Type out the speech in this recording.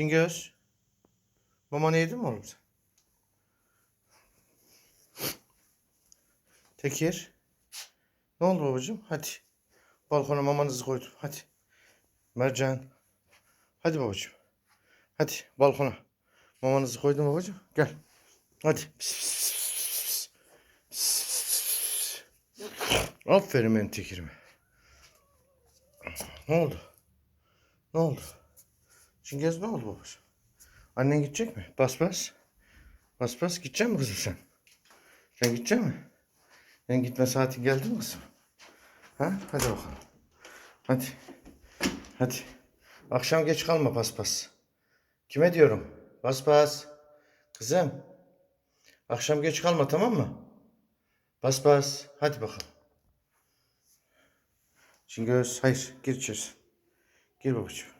Cingöz. Mamanı yedin mi oğlum sen? Tekir. Ne oldu babacığım? Hadi. Balkona mamanızı koydum. Hadi. Mercan. Hadi babacığım. Hadi balkona. Mamanızı koydum babacığım. Gel. Hadi. Pis, pis, pis. Pis, pis, pis. Aferin benim tekirime. Ne oldu? Ne oldu? Çingez ne oldu babacığım? Annen gidecek mi? Bas bas. Bas bas gidecek mi kızım sen? Sen gidecek mi? Sen gitme saati geldi mi kızım? Ha? Hadi bakalım. Hadi. Hadi. Akşam geç kalma pas pas. Kime diyorum? Bas bas. Kızım. Akşam geç kalma tamam mı? Bas bas. Hadi bakalım. Çingöz hayır gir içeri. Gir babacığım.